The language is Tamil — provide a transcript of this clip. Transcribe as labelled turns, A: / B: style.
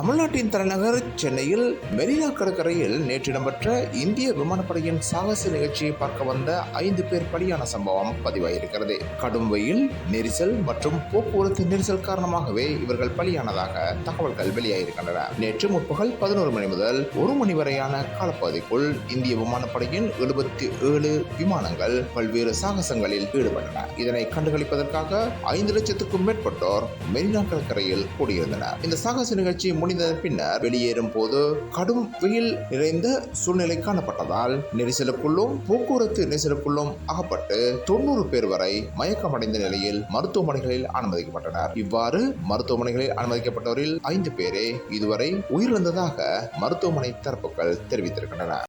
A: தமிழ்நாட்டின் தலைநகர் சென்னையில் மெரினா கடற்கரையில் நேற்று இடம்பெற்ற இந்திய விமானப்படையின் சாகச நிகழ்ச்சியை பார்க்க வந்த ஐந்து பேர் பலியான சம்பவம் பதிவாகியிருக்கிறது கடும் வெயில் நெரிசல் மற்றும் போக்குவரத்து நெரிசல் காரணமாகவே இவர்கள் பலியானதாக தகவல்கள் வெளியாகியிருக்கின்றன நேற்று முற்பகல் பதினோரு மணி முதல் ஒரு மணி வரையான காலப்பகுதிக்குள் இந்திய விமானப்படையின் எழுபத்தி ஏழு விமானங்கள் பல்வேறு சாகசங்களில் ஈடுபட்டன. இதனை கண்டுகளிப்பதற்காக ஐந்து லட்சத்துக்கும் மேற்பட்டோர் மெரினா கடற்கரையில் கூடியிருந்தனர். இந்த சாகச நிகழ்ச்சி முடிந்ததன் பின்னர் வெளியேறும் போது கடும் வெயில் நிறைந்த சூழ்நிலை காணப்பட்டதால் நெரிசலுக்குள்ளும் போக்குவரத்து நெரிசலுக்குள்ளும் அகப்பட்டு தொண்ணூறு பேர் வரை மயக்கமடைந்த நிலையில் மருத்துவமனைகளில் அனுமதிக்கப்பட்டனர். இவ்வாறு மருத்துவமனைகளில் அனுமதிக்கப்பட்டவரில் ஐந்து பேரே இதுவரை உயிரிழந்ததாக மருத்துவமனை தரப்புகள் தெரிவித்திருக்கின்றன.